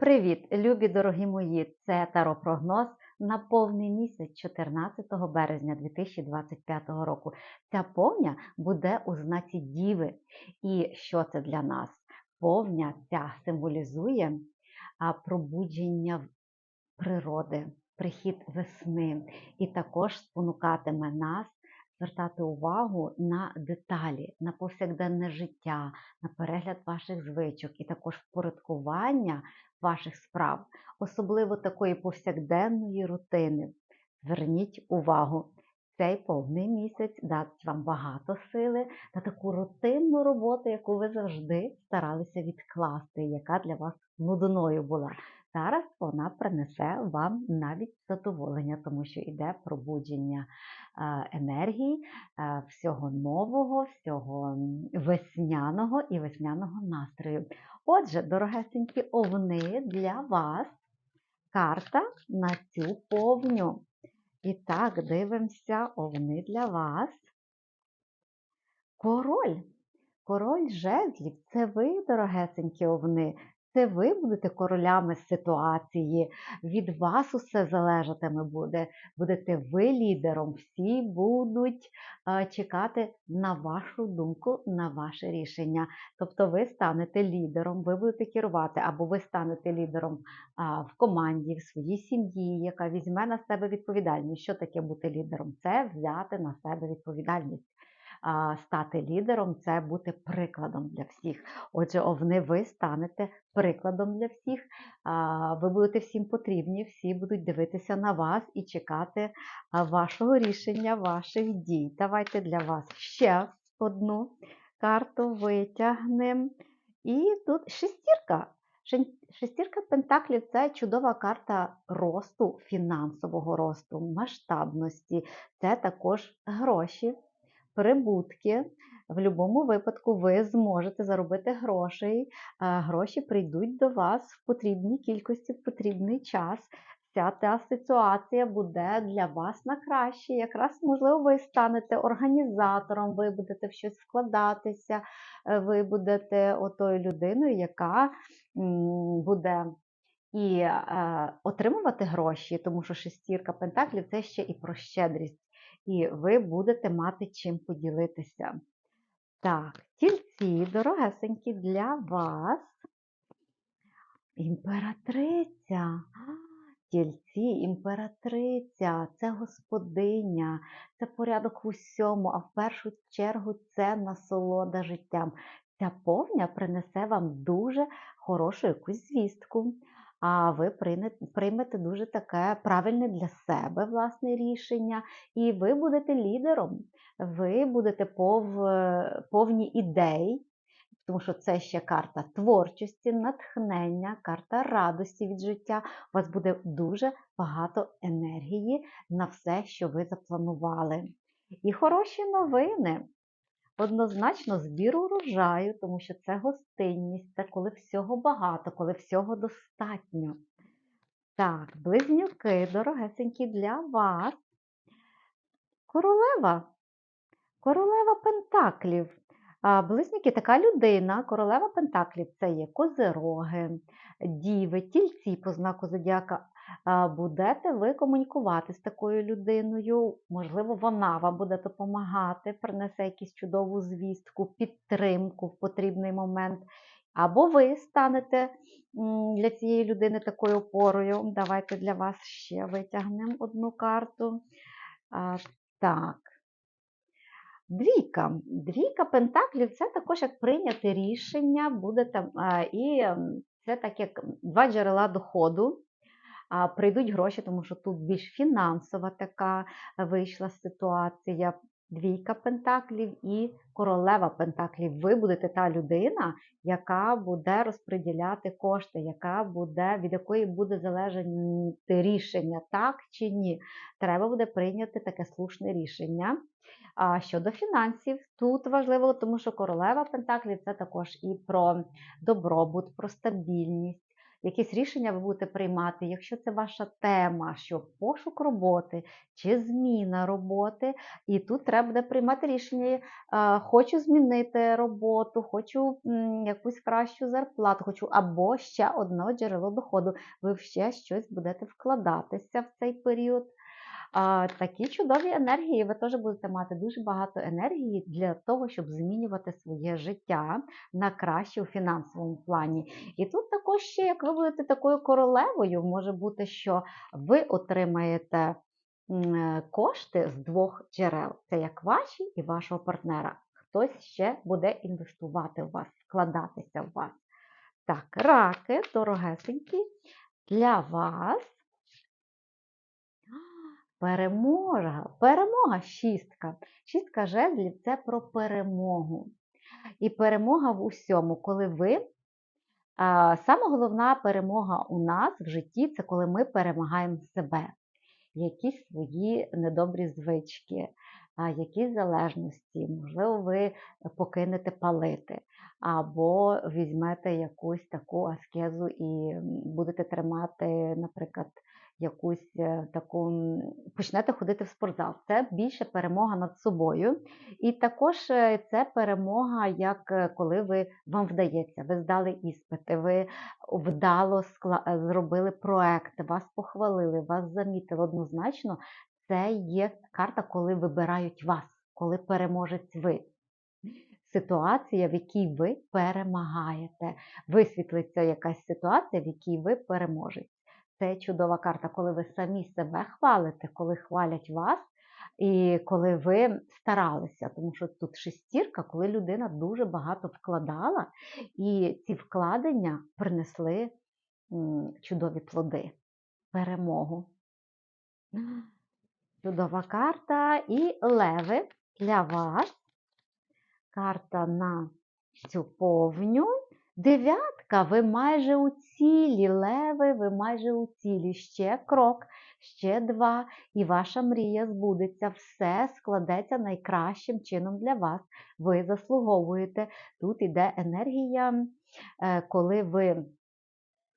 Привіт, любі дорогі мої! Це таропрогноз на повний місяць 14 березня 2025 року. Ця повня буде у знаці Діви. І що це для нас? Повня ця символізує пробудження природи, прихід весни, і також спонукатиме нас звертати увагу на деталі, на повсякденне життя, на перегляд ваших звичок і також впорядкування ваших справ, особливо такої повсякденної рутини. Зверніть увагу, цей повний місяць дасть вам багато сили на таку рутинну роботу, яку ви завжди старалися відкласти, яка для вас нудною була. Зараз вона принесе вам навіть задоволення, тому що йде пробудження енергії, всього нового, всього весняного і весняного настрою. Отже, дорогесенькі овни для вас карта на цю повню. І так, дивимося овни для вас. Король. Король жезлів це ви, дорогесенькі овни, це ви будете королями ситуації, від вас усе залежатиме буде. Будете ви лідером, всі будуть чекати на вашу думку, на ваше рішення. Тобто ви станете лідером, ви будете керувати, або ви станете лідером в команді, в своїй сім'ї, яка візьме на себе відповідальність. Що таке бути лідером? Це взяти на себе відповідальність стати лідером це бути прикладом для всіх. Отже, овни ви станете прикладом для всіх. Ви будете всім потрібні, всі будуть дивитися на вас і чекати вашого рішення, ваших дій. Давайте для вас ще одну карту витягнемо. І тут шестірка. Шестірка Пентаклів це чудова карта росту, фінансового росту, масштабності. Це також гроші, прибутки. В будь-якому випадку ви зможете заробити грошей, гроші прийдуть до вас в потрібній кількості, в потрібний час. Вся та ситуація буде для вас на краще. Якраз, можливо, ви станете організатором, ви будете в щось вкладатися, е, ви будете отою людиною, яка буде і е, отримувати гроші, тому що шестірка пентаклів це ще і про щедрість і ви будете мати чим поділитися. Так, тільці, дорогесенькі, для вас. Імператриця. Тільці, імператриця, це господиня, це порядок в усьому, а в першу чергу це насолода життям. Ця повня принесе вам дуже хорошу якусь звістку а ви приймете дуже таке правильне для себе власне рішення, і ви будете лідером, ви будете пов, повні ідей, тому що це ще карта творчості, натхнення, карта радості від життя. У вас буде дуже багато енергії на все, що ви запланували. І хороші новини. Однозначно збір урожаю, тому що це гостинність, це коли всього багато, коли всього достатньо. Так, близнюки, дорогесенькі для вас. Королева. Королева Пентаклів. Близнюки така людина, королева Пентаклів це є козироги, діви, тільці по знаку зодіака, будете ви комунікувати з такою людиною, можливо, вона вам буде допомагати, принесе якусь чудову звістку, підтримку в потрібний момент. Або ви станете для цієї людини такою опорою. Давайте для вас ще витягнемо одну карту. Так. Двійка. Двійка пентаклів це також як прийняти рішення, буде там, і це так як два джерела доходу прийдуть гроші, тому що тут більш фінансова така вийшла ситуація. Двійка пентаклів і королева пентаклів. Ви будете та людина, яка буде розподіляти кошти, яка буде, від якої буде залежати рішення, так чи ні. Треба буде прийняти таке слушне рішення. А щодо фінансів, тут важливо, тому що королева пентаклів це також і про добробут, про стабільність якісь рішення ви будете приймати, якщо це ваша тема, що пошук роботи чи зміна роботи, і тут треба буде приймати рішення. Хочу змінити роботу, хочу якусь кращу зарплату, хочу або ще одне джерело доходу. Ви ще щось будете вкладатися в цей період. Такі чудові енергії. Ви теж будете мати дуже багато енергії для того, щоб змінювати своє життя на краще у фінансовому плані. І тут також ще, як ви будете такою королевою, може бути, що ви отримаєте е, кошти з двох джерел: це як ваші і вашого партнера. Хтось ще буде інвестувати в вас, вкладатися в вас. Так, раки, дорогесенькі, для вас Перемога, перемога шістка. Шістка жезлів це про перемогу. І перемога в усьому, коли ви. Саме головна перемога у нас в житті це коли ми перемагаємо себе, якісь свої недобрі звички, якісь залежності. Можливо, ви покинете палити, або візьмете якусь таку аскезу і будете тримати, наприклад, якусь е, таку почнете ходити в спортзал. Це більше перемога над собою. І також е, це перемога, як е, коли ви вам вдається, ви здали іспити, ви вдало скла- зробили проект, вас похвалили, вас замітили однозначно. Це є карта, коли вибирають вас, коли переможець ви. Ситуація, в якій ви перемагаєте. Висвітлиться якась ситуація, в якій ви переможете. Це чудова карта, коли ви самі себе хвалите, коли хвалять вас, і коли ви старалися. Тому що тут шестірка, коли людина дуже багато вкладала, і ці вкладення принесли чудові плоди, перемогу. Чудова карта. І леви для вас. Карта на цю повню. Дев'ятка, ви майже у цілі, леви, ви майже у цілі. Ще крок, ще два, і ваша мрія збудеться. Все складеться найкращим чином для вас. Ви заслуговуєте. Тут іде енергія, е, коли ви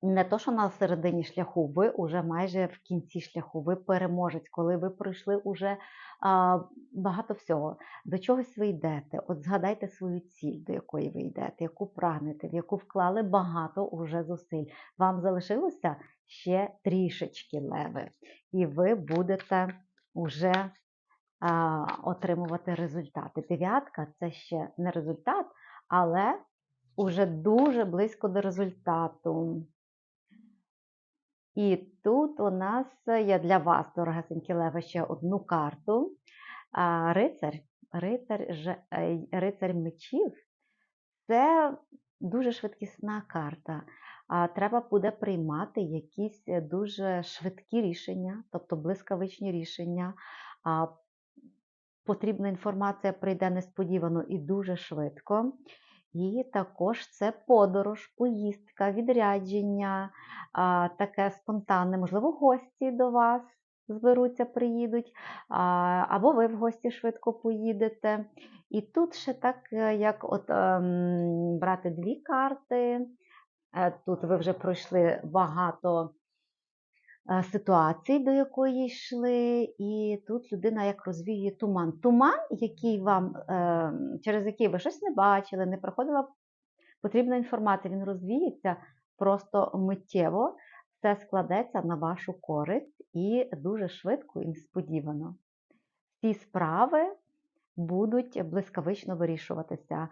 не то, що на середині шляху, ви вже майже в кінці шляху, ви переможець, коли ви пройшли уже а, багато всього. До чогось ви йдете. От згадайте свою ціль, до якої ви йдете, яку прагнете, в яку вклали багато уже зусиль. Вам залишилося ще трішечки леви, і ви будете вже а, отримувати результати. Дев'ятка це ще не результат, але уже дуже близько до результату. І тут у нас є для вас, дорогесенькі леви, ще одну карту. Рицар, рицар, е, рицар мечів це дуже швидкісна карта. А, Треба буде приймати якісь е, дуже швидкі рішення, тобто блискавичні рішення. Потрібна інформація прийде несподівано і дуже швидко. І також це подорож, поїздка, відрядження, таке спонтанне, можливо, гості до вас зберуться, приїдуть, або ви в гості швидко поїдете. І тут ще так, е, як от ем, брати дві карти. Е, Тут ви вже пройшли багато е, ситуацій, до якої йшли, і тут людина як розвіює туман. Туман, який вам, е, через який ви щось не бачили, не проходила потрібна інформація, він розвіється просто миттєво, все складеться на вашу користь і дуже швидко і несподівано. Ці справи будуть блискавично вирішуватися.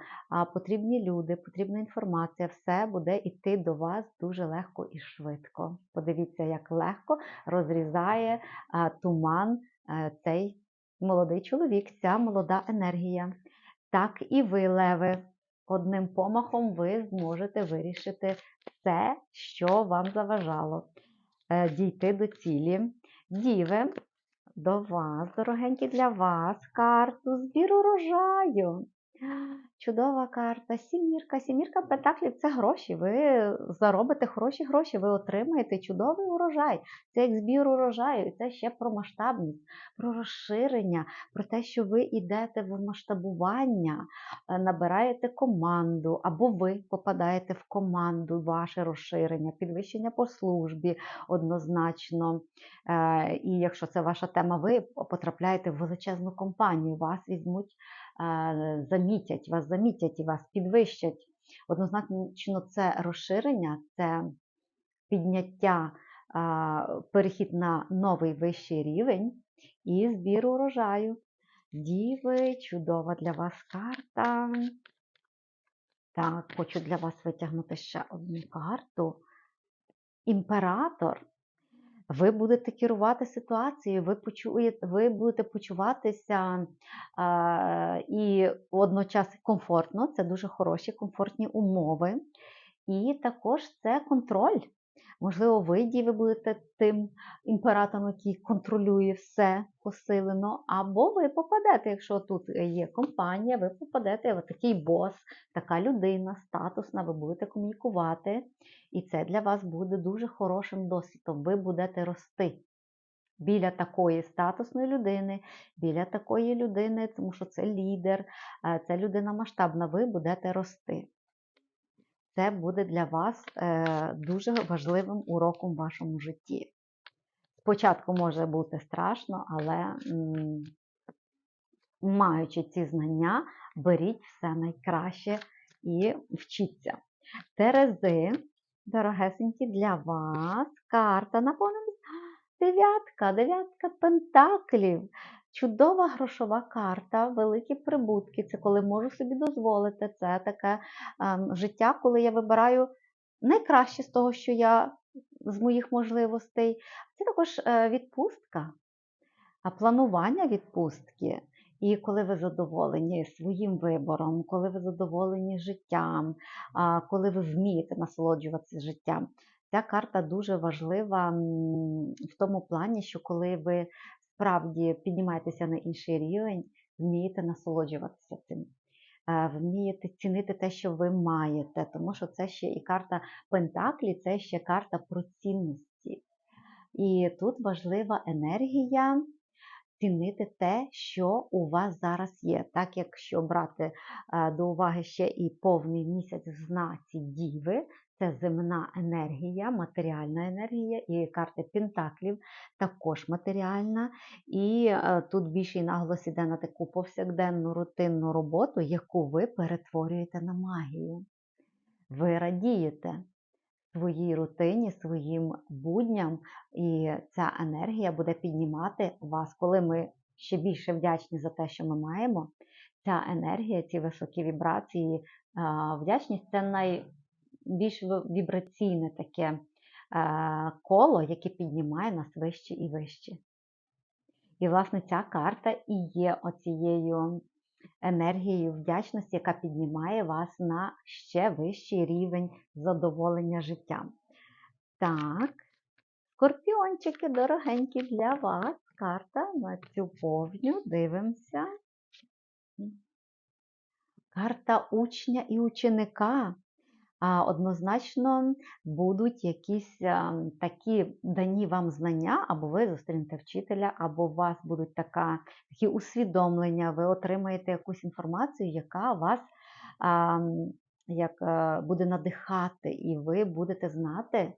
Потрібні люди, потрібна інформація, все буде йти до вас дуже легко і швидко. Подивіться, як легко розрізає туман е, цей молодий чоловік, ця молода енергія. Так і ви, леви, одним помахом ви зможете вирішити все, що вам заважало, е, дійти до цілі. Діви, до вас, дорогенькі, для вас карту збір урожаю. Чудова карта, сімірка. Сімірка пентаклів це гроші. Ви заробите хороші гроші, ви отримаєте чудовий урожай. Це як збір урожаю, і це ще про масштабність, про розширення, про те, що ви йдете в масштабування, е, набираєте команду, або ви попадаєте в команду, ваше розширення, підвищення по службі однозначно. Е, І якщо це ваша тема, ви потрапляєте в величезну компанію, вас візьмуть замітять, вас замітять і вас підвищать. Однозначно, це розширення, це підняття, перехід на новий вищий рівень і збір урожаю. Діви, чудова для вас карта. Так, хочу для вас витягнути ще одну карту. Імператор. Ви будете керувати ситуацією, ви почуєте, ви будете почуватися е, і водночас комфортно, це дуже хороші, комфортні умови. І також це контроль. Можливо, ви діви будете тим імператором, який контролює все посилено, або ви попадете, якщо тут є компанія, ви попадете в такий бос, така людина, статусна, ви будете комунікувати. І це для вас буде дуже хорошим досвідом. Ви будете рости біля такої статусної людини, біля такої людини, тому що це лідер, е, це людина масштабна, ви будете рости. Це буде для вас е, дуже важливим уроком в вашому житті. Спочатку може бути страшно, але м, маючи ці знання, беріть все найкраще і вчіться. Терези, дорогесенькі, для вас карта наповнена. Дев'ятка, дев'ятка пентаклів. Чудова грошова карта, великі прибутки. Це коли можу собі дозволити. Це таке ем, життя, коли я вибираю найкраще з того, що я з моїх можливостей. Це також е, відпустка, планування відпустки. І коли ви задоволені своїм вибором, коли ви задоволені життям, коли ви вмієте насолоджуватися життям. Ця карта дуже важлива в тому плані, що коли ви справді піднімаєтеся на інший рівень, вмієте насолоджуватися цим. е, Вмієте цінити те, що ви маєте, тому що це ще і карта Пентаклі, це ще карта про цінності. І тут важлива енергія цінити те, що у вас зараз є. Так, якщо брати е, до уваги ще і повний місяць в знаці Діви, це земна енергія, матеріальна енергія, і карти Пентаклів також матеріальна. І е, тут більший наголос іде на таку повсякденну рутинну роботу, яку ви перетворюєте на магію. Ви радієте своїй рутині, своїм будням, і ця енергія буде піднімати вас, коли ми ще більше вдячні за те, що ми маємо. Ця енергія, ці високі вібрації, вдячність це найбільш ви- вібраційне таке е, коло, яке піднімає нас вище і вище. І, власне, ця карта і є оцією енергією вдячності, яка піднімає вас на ще вищий рівень задоволення життям. Так, скорпіончики дорогенькі для вас. Карта на цю повню. Дивимося. Карта учня і ученика. Однозначно будуть якісь такі дані вам знання, або ви зустрінете вчителя, або у вас будуть така, такі усвідомлення, ви отримаєте якусь інформацію, яка вас як, буде надихати, і ви будете знати,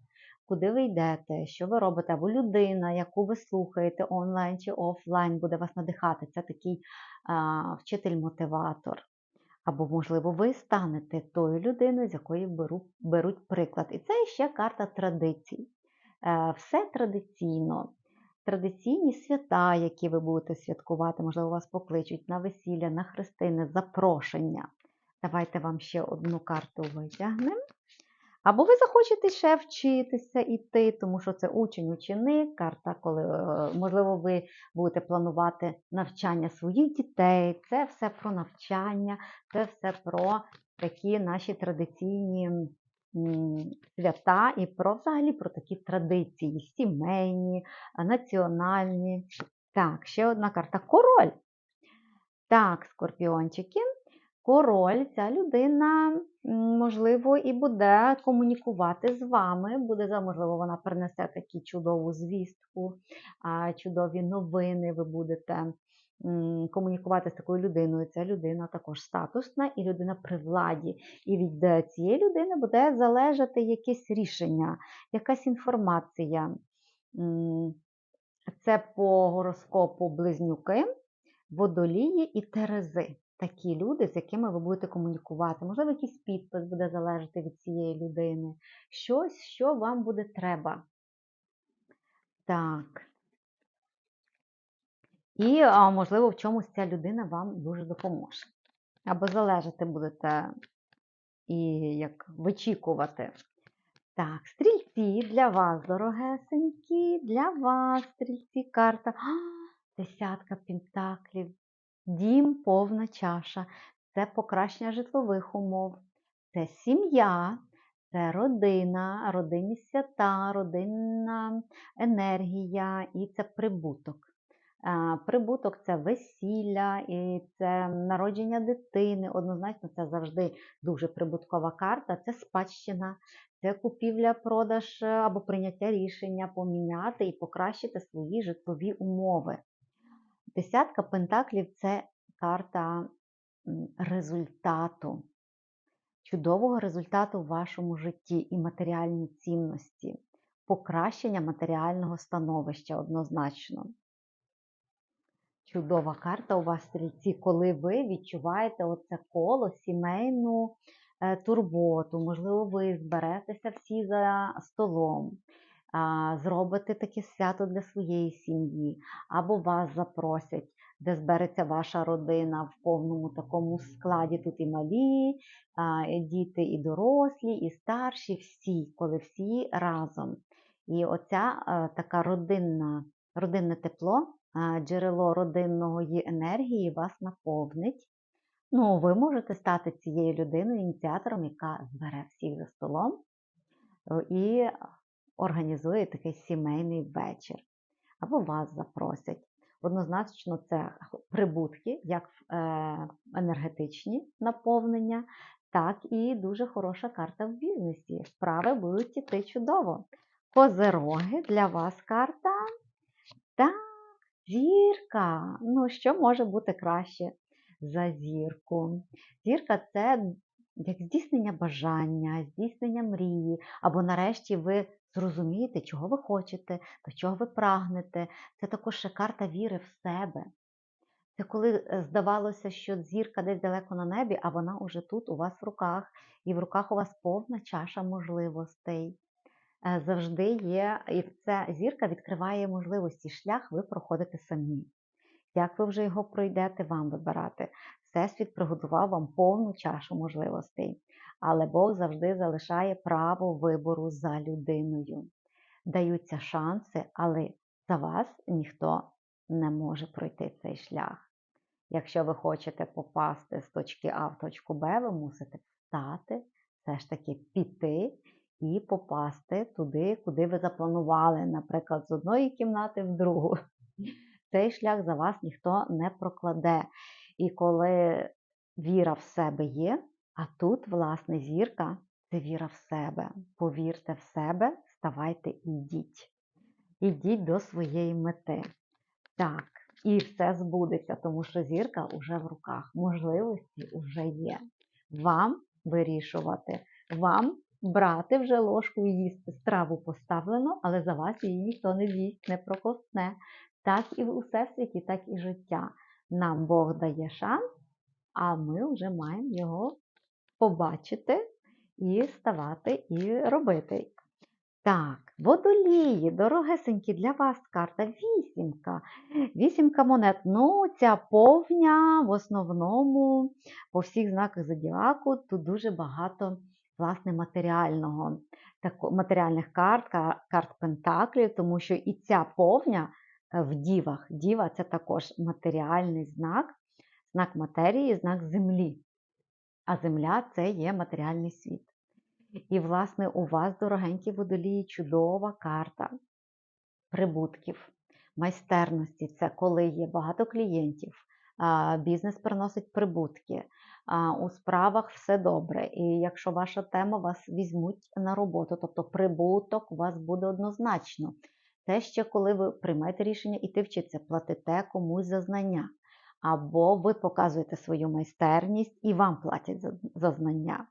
куди ви йдете, що ви робите, або людина, яку ви слухаєте онлайн чи офлайн, буде вас надихати. Це такий а, вчитель-мотиватор. Або, можливо, ви станете тою людиною, з якої беру, беруть приклад. І це ще карта традицій. Е, Все традиційно. Традиційні свята, які ви будете святкувати, можливо, вас покличуть на весілля, на хрестини, запрошення. Давайте вам ще одну карту витягнемо. Або ви захочете ще вчитися іти, тому що це учень-ученик, карта, коли, е, можливо, ви будете планувати навчання своїх дітей. Це все про навчання, це все про такі наші традиційні свята і про взагалі про такі традиції, сімейні, національні. Так, ще одна карта. Король. Так, скорпіончики. Король, ця людина, можливо, і буде комунікувати з вами. Буде, можливо, вона принесе таку чудову звістку, чудові новини. Ви будете комунікувати з такою людиною. Ця людина також статусна і людина при владі. І від е, цієї людини буде залежати якесь рішення, якась інформація. Це по гороскопу близнюки, водолії і терези. Такі люди, з якими ви будете комунікувати. Можливо, якийсь підпис буде залежати від цієї людини. Щось, що вам буде треба. Так. І, можливо, в чомусь ця людина вам дуже допоможе. Або залежати будете і як вичікувати. Так, стрільці для вас, дорогесенькі, для вас, стрільці, карта. А, Десятка пентаклів. Дім, повна чаша. Це покращення житлових умов. Це сім'я, це родина, родинні свята, родинна енергія і це прибуток. Прибуток це весілля, і це народження дитини. Однозначно, це завжди дуже прибуткова карта. Це спадщина, це купівля, продаж е, або прийняття рішення поміняти і покращити свої житлові умови. Десятка пентаклів це карта результату, чудового результату в вашому житті і матеріальні цінності, покращення матеріального становища однозначно. Чудова карта у вас, стрільці, коли ви відчуваєте оце коло, сімейну е, турботу. Можливо, ви зберетеся всі за столом, зробите таке свято для своєї сім'ї, або вас запросять, де збереться ваша родина в повному такому складі. Тут і малі, діти, і дорослі, і старші, всі, коли всі разом. І оця така родинна, родинне тепло джерело родинної енергії вас наповнить. Ну, ви можете стати цією людиною, ініціатором, яка збере всіх за столом і організує такий сімейний вечір. Або вас запросять. Однозначно, це прибутки, як е, енергетичні наповнення, так і дуже хороша карта в бізнесі. Справи будуть іти чудово. Козероги для вас карта. Так, Зірка. Ну, що може бути краще за зірку? Зірка це як здійснення бажання, здійснення мрії, або нарешті ви зрозумієте, чого ви хочете, до чого ви прагнете. Це також ще карта віри в себе. Це коли е, здавалося, що зірка десь далеко на небі, а вона уже тут у вас в руках, і в руках у вас повна чаша можливостей. Е, Завжди є, і ця зірка відкриває можливості. Шлях ви проходите самі. Як ви вже його пройдете, вам вибирати. Всесвіт приготував вам повну чашу можливостей, але Бог завжди залишає право вибору за людиною. Даються шанси, але за вас ніхто не може пройти цей шлях. Якщо ви хочете попасти з точки А в точку Б, ви мусите встати, все ж таки піти і попасти туди, куди ви запланували, наприклад, з одної кімнати в другу. Цей шлях за вас ніхто не прокладе. І коли віра в себе є, а тут, власне, зірка це віра в себе. Повірте в себе, вставайте і йдіть. Ідіть до своєї мети. Так, і все збудеться, тому що зірка вже в руках, можливості вже є. Вам вирішувати, вам брати вже ложку і їсти. Страву поставлено, але за вас її ніхто не з'їсть, не проковтне. Так і в всесвіті, так і життя. Нам Бог дає шанс, а ми вже маємо його побачити і ставати і робити. Так, водолії, дорогесенькі, для вас карта вісімка. Вісімка монет. Ну, ця повня в основному по всіх знаках зодіаку тут дуже багато власне матеріального, тако- матеріальних карт, карт Пентаклів, тому що і ця повня в дівах. Діва це також матеріальний знак, знак матерії, знак землі. А земля це є матеріальний світ. І, власне, у вас, дорогенькі водолії, чудова карта прибутків, майстерності. Це коли є багато клієнтів, бізнес приносить прибутки, у справах все добре. І якщо ваша тема вас візьмуть на роботу, тобто прибуток у вас буде однозначно. Це ще коли ви приймаєте рішення іти вчитися, платите комусь за знання. Або ви показуєте свою майстерність і вам платять за, за знання.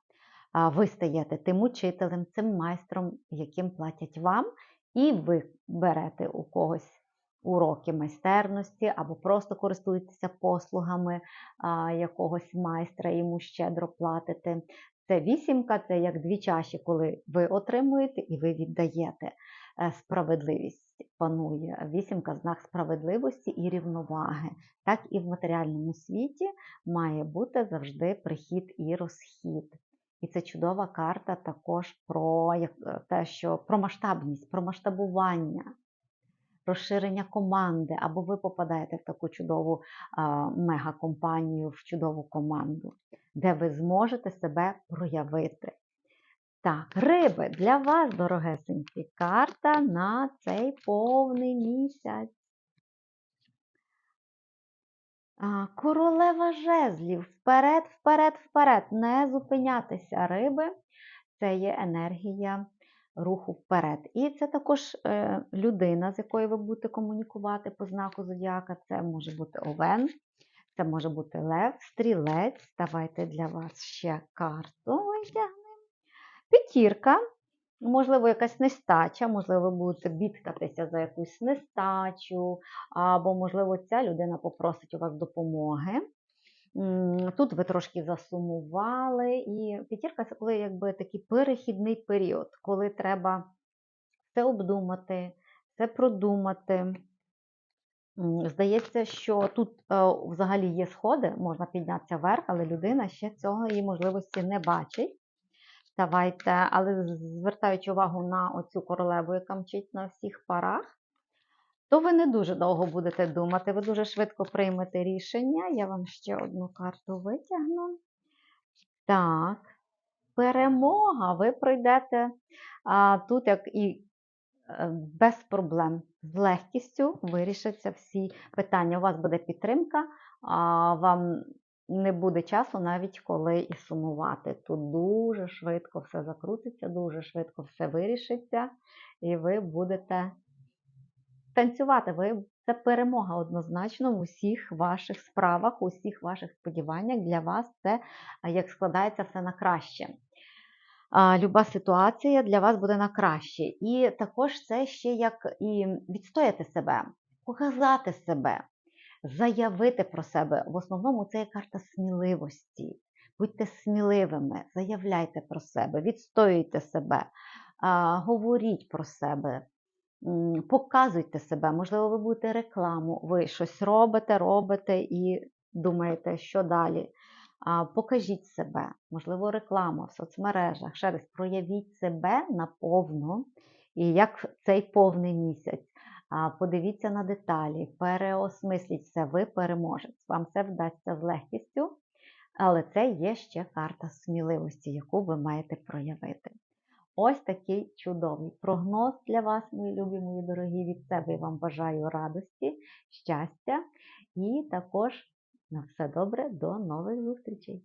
А ви стаєте тим учителем, цим майстром, яким платять вам, і ви берете у когось уроки майстерності, або просто користуєтеся послугами а, якогось майстра, йому щедро платите. Це вісімка, це як дві чаші, коли ви отримуєте і ви віддаєте. Е, Справедливість панує. Вісімка знак справедливості і рівноваги. Так і в матеріальному світі має бути завжди прихід і розхід. І це чудова карта також про е, те, що про масштабність, про масштабування, розширення команди, або ви попадаєте в таку чудову а, мегакомпанію, в чудову команду, де ви зможете себе проявити. Так, риби для вас, дорогесенькі, карта на цей повний місяць. Королева жезлів. Вперед, вперед, вперед. Не зупинятися риби. Це є енергія руху вперед. І це також е, людина, з якою ви будете комунікувати по знаку зодіака. Це може бути овен, це може бути лев, стрілець. Давайте для вас ще карту. П'ятірка. Можливо, якась нестача, можливо, ви будете бідкатися за якусь нестачу, або, можливо, ця людина попросить у вас допомоги. Тут ви трошки засумували, і п'ятірка це коли якби такий перехідний період, коли треба все обдумати, все продумати. Здається, що тут е, взагалі є сходи, можна піднятися вверх, але людина ще цього її можливості не бачить. Давайте, але звертаючи увагу на оцю королеву, яка мчить на всіх парах, то ви не дуже довго будете думати, ви дуже швидко приймете рішення. Я вам ще одну карту витягну. Так, перемога. Ви пройдете а, тут, як і е, без проблем, з легкістю вирішаться всі питання. У вас буде підтримка, а вам не буде часу навіть коли і сумувати. Тут дуже швидко все закрутиться, дуже швидко все вирішиться, і ви будете танцювати. Ви це перемога однозначно в усіх ваших справах, у всіх ваших сподіваннях. Для вас це як складається все на краще. Люба ситуація для вас буде на краще. І також це ще як і відстояти себе, показати себе, заявити про себе. В основному це є карта сміливості. Будьте сміливими, заявляйте про себе, відстоюйте себе, говоріть про себе, показуйте себе. Можливо, ви будете рекламу, ви щось робите, робите і думаєте, що далі. Покажіть себе, можливо, реклама в соцмережах. Ще раз проявіть себе наповну, і як цей повний місяць. Подивіться на деталі, переосмисліть все, ви переможець. Вам все вдасться з легкістю, але це є ще карта сміливості, яку ви маєте проявити. Ось такий чудовий прогноз для вас, мої любі, мої дорогі. Від себе вам бажаю радості, щастя і також на все добре, до нових зустрічей!